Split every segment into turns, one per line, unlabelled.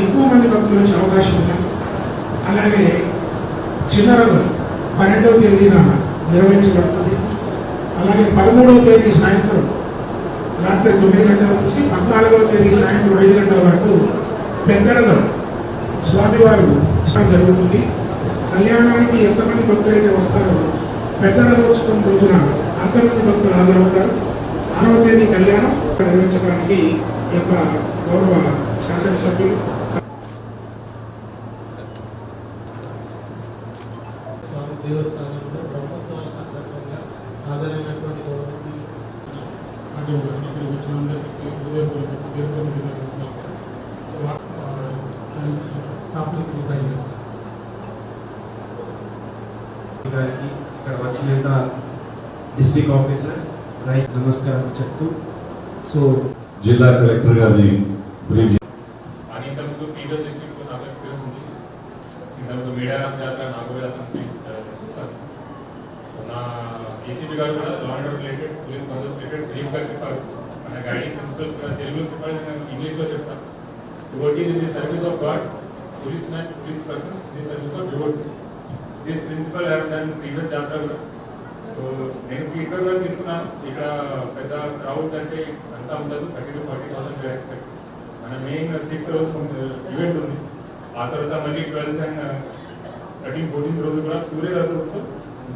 ఎక్కువ మంది భక్తులు వచ్చే అవకాశం ఉన్నాయి అలాగే చిన్న రథం పన్నెండవ తేదీన నిర్వహించబడుతుంది. అలాగే పదమూడవ తేదీ సాయంత్రం రాత్రి తొమ్మిది గంటల నుంచి పద్నాలుగవ తేదీ సాయంత్రం ఐదు గంటల వరకు పెద్ద రథం స్వామివారు జరుగుతుంది. కళ్యాణానికి ఎంతమంది భక్తులు అయితే వస్తారో పెద్ద రథోత్సవం రోజున అంతమంది భక్తులు హాజరవుతారు. ఆరవ తేదీ కళ్యాణం నిర్వహించడానికి యొక్క గౌరవ శాసనసభ్యులు
దేవస్థానంలో బ్రహ్మోత్సవాల సందర్భంగా సాధారణమైనటువంటి గౌరవం
అంటే ఇక్కడ వచ్చిన అందరికీ హృదయపూర్వక పేర్కొన్న నమస్కారం స్థాపనకు నిర్ణయించారు.
గారికి ఇక్కడ వచ్చినంత డిస్ట్రిక్ట్ ఆఫీసర్స్ రైస్ నమస్కారం చెప్తూ సో
జిల్లా కలెక్టర్ గారిని బ్రీఫ్
అని ఇంతకుముందు ప్రీవియస్ డిస్ట్రిక్ట్ నాకు ఎక్స్పీరియన్స్ ఉంది ఇంతకుముందు మేడారం జాతర నాకు కూడా అతను చూస్తాను సో నా ఏసీపీ గారు కూడా లా అండ్ రిలేటెడ్ పోలీస్ బందోబస్తు రిలేటెడ్ బ్రీఫ్గా చెప్పారు మన గైడింగ్ ప్రిన్సిపల్స్ కూడా తెలుగులో చెప్పాలి నేను ఇంగ్లీష్లో చెప్తాను devotees in the service of God policeman police persons in the service of devotees this principle have done previous జాతర కూడా. సో నేను ఫీడ్బ్యాక్ కూడా తీసుకున్నాను. ఇక్కడ పెద్ద క్రౌడ్ అంటే అంతా ఉండదు. Thirty to forty thousand expect మన మెయిన్ సిక్స్త్ రోజు ఈవెంట్ ఉంది. ఆ తర్వాత మళ్ళీ ట్వెల్త్ అండ్ థర్టీన్ ఫోర్టీన్త్ రోజు కూడా సూర్య రథోత్సవం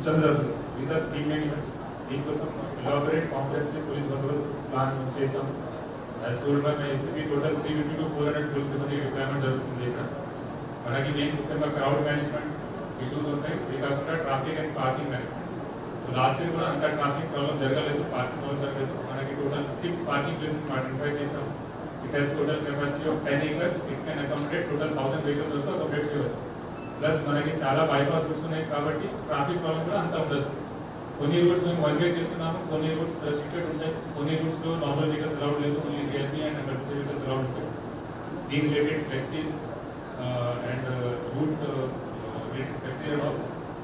చంద్ర రథోత్సవం ఇంత త్రీ మెయిన్ ఈవెంట్స్ దీనికోసం ఎలాబరేట్ కాంప్లెక్స్ పోలీస్ బందోబస్తు ప్లాన్ చేసాం school by ACP total three fifty to four hundred police సిబ్బంది రిక్వైర్మెంట్ జరుగుతుంది ఇక్కడ. మనకి మెయిన్ ముఖ్యంగా క్రౌడ్ మేనేజ్మెంట్ ఇష్యూస్ ఉంటాయి. ఇది కాకుండా traffic and parking management so last year కూడా అంత ట్రాఫిక్ ప్రాబ్లం జరగలేదు పార్కింగ్ ప్రాబ్లం జరగలేదు. మనకి total six parking places identify చేసాం it has total capacity of ten acres it can accommodate total thousand vehicles వరకు అకామిడేట్ చేయవచ్చు ప్లస్ మనకి చాలా బైపాస్ రూట్స్ ఉన్నాయి కాబట్టి ట్రాఫిక్ ప్రాబ్లం కూడా అంత ఉండదు. కొన్ని రూట్స్ మేము వన్ వే చేస్తున్నాము కొన్ని రూట్స్ రెస్ట్రిక్టెడ్ ఉంటాయి కొన్ని రూట్స్లో నార్మల్ వెహికల్స్ అలౌడ్ లేదు ఓన్లీ రియల్మీ అండ్ ఎమర్జెన్సీ వెహికల్స్ అలౌడ్ ఉంటాయి దీని related flexis and route related flexi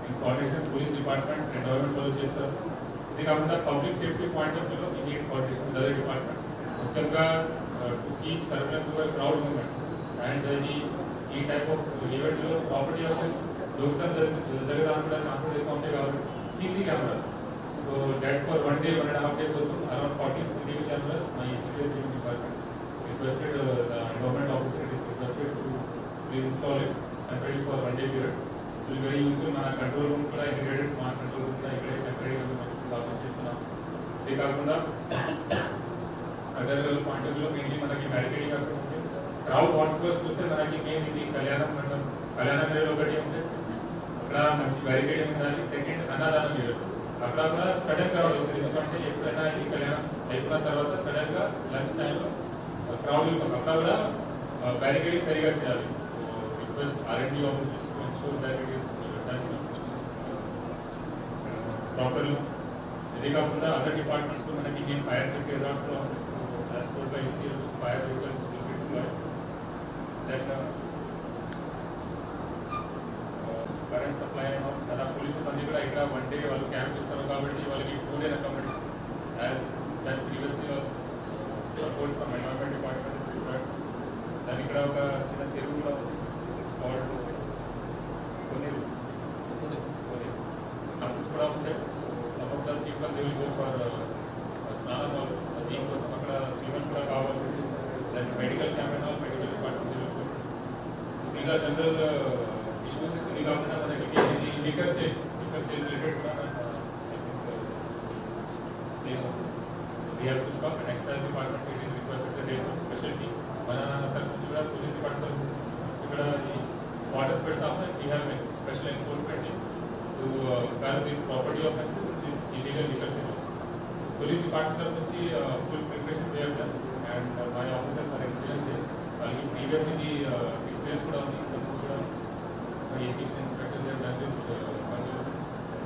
in coordination police department and government వాళ్ళు చేస్తారు ఇది కాకుండా పబ్లిక్ సేఫ్టీ పాయింట్ ఆఫ్ వ్యూలో Indian coordination with other departments ముఖ్యంగా to keep surveillance over crowd movement and ఈ ఈ టైప్ ఆఫ్ ఈవెంట్లో ప్రాపర్టీ ఆఫీస్ దొంగతనం జరగడానికి కూడా ఛాన్సెస్ ఎక్కువ ఉంటాయి కాబట్టి CC cameras so debt for one day one and half day కోసం around forty CCTV cameras my ECPS department requested the government officer it is requested to install it temporary for one day period will very useful మన control room కూడా integrated మా control room కూడా ఇక్కడే temporary స్థాపన చేస్తున్నాం ఇదే కాకుండా other point of వ్యూలో మెయిన్లీ మనకి బ్యారికేడింగ్ అక్కడ ఉంది క్రౌడ్ హాట్స్పాట్స్ చూస్తే మనకి మెయిన్ ఇది కళ్యాణం మండపం కళ్యాణం వేరు ఒకటి ఉంది అక్కడ మంచి బ్యారికేడింగ్ ఉండాలి. సెకండ్ అన్నదానం వేరు అక్కడ కూడా సడన్ క్రౌడ్ వస్తుంది ఎందుకంటే ఎప్పుడైనా ఈ కళ్యాణం అయిపోయిన తర్వాత సడన్గా లంచ్ టైంలో క్రౌడ్ అక్కడ కూడా బ్యారికేడింగ్ సరిగా చేయాలి. Request RMD officers to ensure that it is done properly ఇది కాకుండా అదర్ డిపార్ట్మెంట్స్లో మనకి ఇండియన్ ఫైర్ సేఫ్టీ అథారిటీ కూడా ఉంది transport by ECL fire vehicles will current supply మన పోలీసు మంది కూడా ఇక్కడ వన్ డే వాళ్ళు క్యాంప్ చేస్తారు కాబట్టి వాళ్ళకి food and. Accommodation as that previously support from environment department దాని ఇక్కడ ఒక చిన్న చెరువు కూడా స్పాట్ కొన్ని కొన్ని క్లాసెస్ కూడా ఉంటాయి. Some of the people they will go for స్నానం దీనికోసం అక్కడ స్విమ్మర్స్ కూడా కావాలి. దాని medical camp all medical department so are general we have to stop and excise department it is required to take special team మన తరఫు నుంచి కూడా పోలీస్ డిపార్ట్మెంట్ ఇక్కడ ఈ స్పాటర్స్ పెడతాము we have a special enforcement team to uh, curb these property offenses and these illegal liquor sales. Police department తరఫు నుంచి uh, full preparation they have done and uh, my officers are experienced here. వాళ్ళకి previous ఇది uh, experience కూడా ఉంది ఇంతకుముందు కూడా my ACP inspector they have done this uh, controls.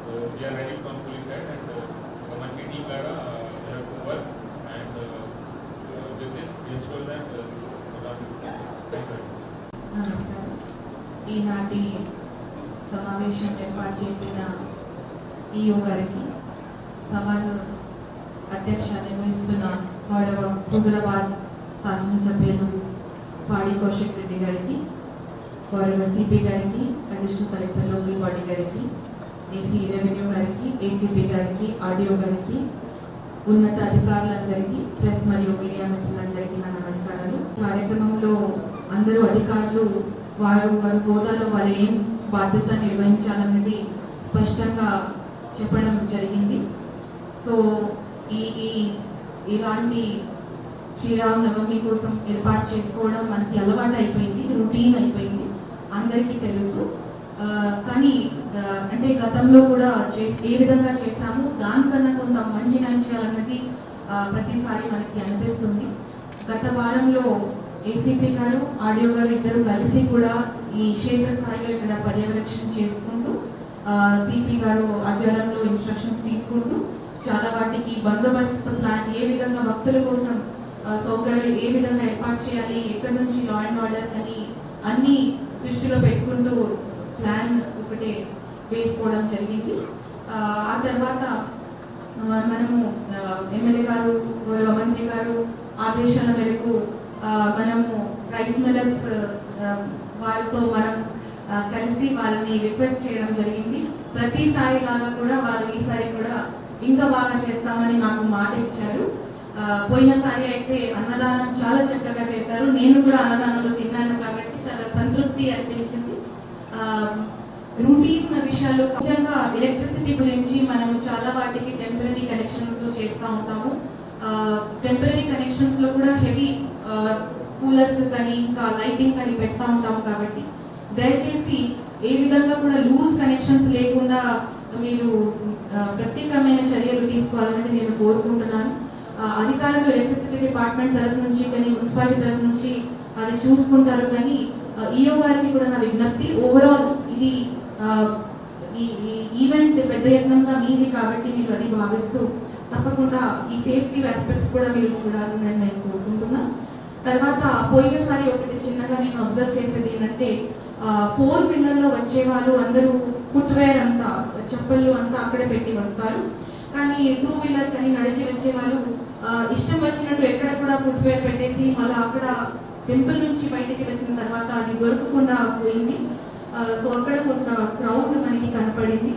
So we are ready from police side and uh, ఒక మంచి team లాగా uh, they have to work and uh, uh, with this we ensure that uh, this program is successful. Thank you very much.
నమస్కారం ఈనాటి సమావేశం ఏర్పాటు చేసిన Iyo గారికి సభను అధ్యక్ష నిర్వహిస్తున్న గౌరవ హుజరాబాద్ శాసనసభ్యులు పాడి కౌశిక్ రెడ్డి గారికి గౌరవ సిపి గారికి అడిషనల్ కలెక్టర్ లోకల్ బాడీ గారికి ఏసీ రెవెన్యూ గారికి ఏసీపీ గారికి ఆడియో గారికి ఉన్నత అధికారులందరికీ ప్రెస్ మరియు మీడియా మిత్రులందరికీ నా నమస్కారాలు. కార్యక్రమంలో అందరూ అధికారులు వారు వారి హోదాలో వారు ఏం బాధ్యత నిర్వహించాలన్నది స్పష్టంగా చెప్పడం జరిగింది. సో ఈ ఈ ఇలాంటి శ్రీరామ్ నవమి కోసం ఏర్పాటు చేసుకోవడం మనకి అలవాటు అయిపోయింది రొటీన్ అయిపోయింది. అందరికీ తెలుసు. కానీ అంటే గతంలో కూడా చే ఏ విధంగా చేశాము దానికన్నా కొంత మంచి చేయాలన్నది ప్రతిసారి మనకి అనిపిస్తుంది. గత వారంలో ఏసీపీ గారు ఆడియో గారు ఇద్దరు కలిసి కూడా ఈ క్షేత్రస్థాయిలో ఇక్కడ పర్యవేక్షణ చేసుకుంటూ సిపి గారు ఆధ్వర్యంలో ఇన్స్ట్రక్షన్స్ తీసుకుంటూ చాలా వాటికి బందోబస్తు ప్లాన్ ఏ విధంగా భక్తుల కోసం సౌకర్యాలు ఏ విధంగా ఏర్పాటు చేయాలి ఎక్కడి నుంచి లా అండ్ ఆర్డర్ అని అన్ని దృష్టిలో పెట్టుకుంటూ ప్లాన్ ఒకటే వేసుకోవడం జరిగింది. ఆ, తర్వాత మనము ఎమ్మెల్యే గారు గౌరవ మంత్రి గారు ఆదేశాల మేరకు మనము రైస్ మిల్లర్స్ వారితో మనం కలిసి వాళ్ళని రిక్వెస్ట్ చేయడం జరిగింది. ప్రతిసారి లాగా కూడా వాళ్ళు ఈసారి కూడా ఇంకా బాగా చేస్తామని మాకు మాట ఇచ్చారు. పోయినసారి అయితే అన్నదానం చాలా చక్కగా చేశారు. నేను కూడా అన్నదానంలో తిన్నాను కాబట్టి సంతృప్తి అనిపించింది. రూటీన్ విషయాలు ముఖ్యంగా ఎలక్ట్రిసిటీ గురించి మనం చాలా వాటికి టెంపరీ కనెక్షన్స్లో చేస్తూ ఉంటాము. టెంపరీ కనెక్షన్స్లో కూడా హెవీ కూలర్స్ కానీ ఇంకా లైటింగ్ కానీ పెడతా ఉంటాము కాబట్టి. దయచేసి ఏ విధంగా కూడా లూజ్ కనెక్షన్స్ లేకుండా మీరు ప్రత్యేకమైన చర్యలు తీసుకోవాలనేది నేను కోరుకుంటున్నాను. అధికారులు ఎలక్ట్రిసిటీ డిపార్ట్మెంట్ తరఫు నుంచి కానీ మున్సిపాలిటీ తరఫు నుంచి అది చూసుకుంటారు కానీ ఈఓ గారికి కూడా నా విజ్ఞప్తి. ఓవరాల్ ఇది ఈ ఈవెంట్ పెద్ద యత్నంగా మీది కాబట్టి మీరు అది భావిస్తూ తప్పకుండా ఈ సేఫ్టీ ఆస్పెక్ట్స్ కూడా మీరు చూడాల్సిందని నేను కోరుకుంటున్నా. తర్వాత పోయినసారి ఒకటి చిన్నగా నేను అబ్జర్వ్ చేసేది ఏంటంటే ఫోర్ వీలర్లో వచ్చే వాళ్ళు అందరూ ఫుట్వేర్ అంతా చెప్పులు అంతా అక్కడే పెట్టి వస్తారు. కానీ టూ వీలర్ కానీ నడిచి వచ్చే వాళ్ళు ఇష్టం వచ్చినట్టు ఎక్కడ కూడా ఫుట్వేర్ పెట్టేసి మళ్ళీ అక్కడ టెంపుల్ నుంచి బయటికి వచ్చిన తర్వాత అది దొరకకుండా పోయింది. సో అక్కడ కొంత క్రౌడ్ మనకి కనపడింది.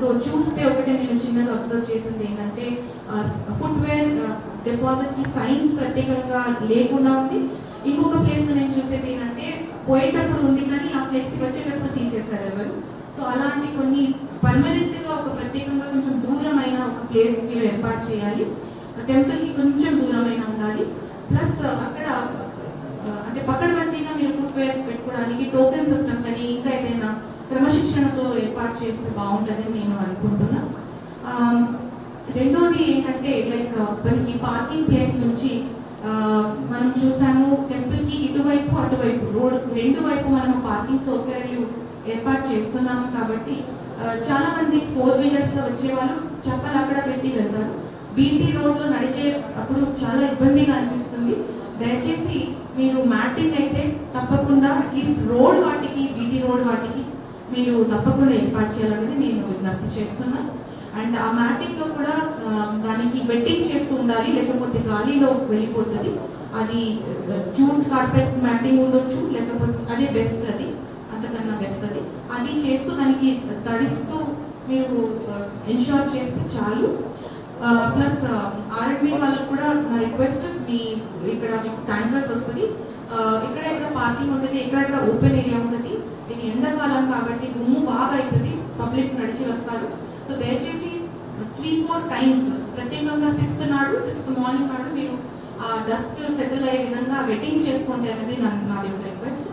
సో చూస్తే ఒకటి నేను చిన్నగా అబ్జర్వ్ చేసింది ఏంటంటే ఫుట్వేర్ డిపాజిట్కి సైన్స్ ప్రత్యేకంగా లేకుండా ఉంది. ఇంకొక ప్లేస్ నేను చూసేది ఏంటంటే పోయేటప్పుడు ఉంది కానీ ఆ ప్లేస్కి వచ్చేటప్పుడు తీసేస్తారు ఎవరు. సో అలాంటి కొన్ని పర్మనెంట్గా ఒక ప్రత్యేకంగా కొంచెం దూరమైన ఒక ప్లేస్ మీరు ఏర్పాటు చేయాలి. టెంపుల్కి కొంచెం దూరమైన ఉండాలి. ప్లస్ అక్కడ Uh, అంటే పకడ్బందీగా మీరు ఫుట్వేర్ పెట్టుకోవడానికి టోకెన్ సిస్టమ్ కానీ ఇంకా ఏదైనా క్రమశిక్షణతో ఏర్పాటు చేస్తే బాగుంటుందని నేను అనుకుంటున్నా. Um, రెండోది ఏంటంటే లైక్ uh, మనకి పార్కింగ్ ప్లేస్ నుంచి uh, మనం చూసాము టెంపుల్కి ఇటువైపు అటువైపు రోడ్ రెండు వైపు మనం పార్కింగ్ సౌకర్యాలు ఏర్పాటు చేస్తున్నాము కాబట్టి చాలా మంది ఫోర్ వీలర్స్లో వచ్చేవాళ్ళు చెప్పలు అక్కడ పెట్టి వెళ్తారు. బీటీ రోడ్లో నడిచే అప్పుడు చాలా ఇబ్బందిగా అనిపిస్తుంది. దయచేసి మీరు మ్యాటింగ్ అయితే తప్పకుండా అట్లీస్ట్ రోడ్ వాటికి బీటీ రోడ్ వాటికి మీరు తప్పకుండా ఏర్పాటు చేయాలనేది నేను విజ్ఞప్తి చేస్తున్నా. అండ్ ఆ మ్యాటింగ్లో కూడా దానికి వెట్టింగ్ చేస్తూ ఉండాలి లేకపోతే గాలిలో వెళ్ళిపోతుంది. అది జూట్ కార్పెట్ మ్యాటింగ్ ఉండొచ్చు లేకపోతే అదే బెస్ట్ అది అంతకన్నా బెస్ట్ అది. అది చేస్తూ దానికి తడిస్తూ మీరు ఎన్షూర్ చేస్తే చాలు. ప్లస్ ఆర్ఎండ్బి వాళ్ళకు కూడా నా రిక్వెస్ట్ మీ ఇక్కడ మీకు ట్యాంకర్స్ వస్తుంది. ఇక్కడ ఇక్కడ పార్కింగ్ ఉంటుంది ఇక్కడ ఓపెన్ ఏరియా ఉంటుంది ఇది ఎండాకాలం కాబట్టి దుమ్ము బాగా అవుతుంది పబ్లిక్ నడిచి వస్తారు. సో దయచేసి త్రీ ఫోర్ టైమ్స్ ప్రత్యేకంగా సిక్స్త్ నాడు సిక్స్త్ మార్నింగ్ నాడు మీరు ఆ డస్ట్ సెటిల్ అయ్యే విధంగా వెట్టింగ్ చేసుకోండి అనేది నా నాది ఒక రిక్వెస్ట్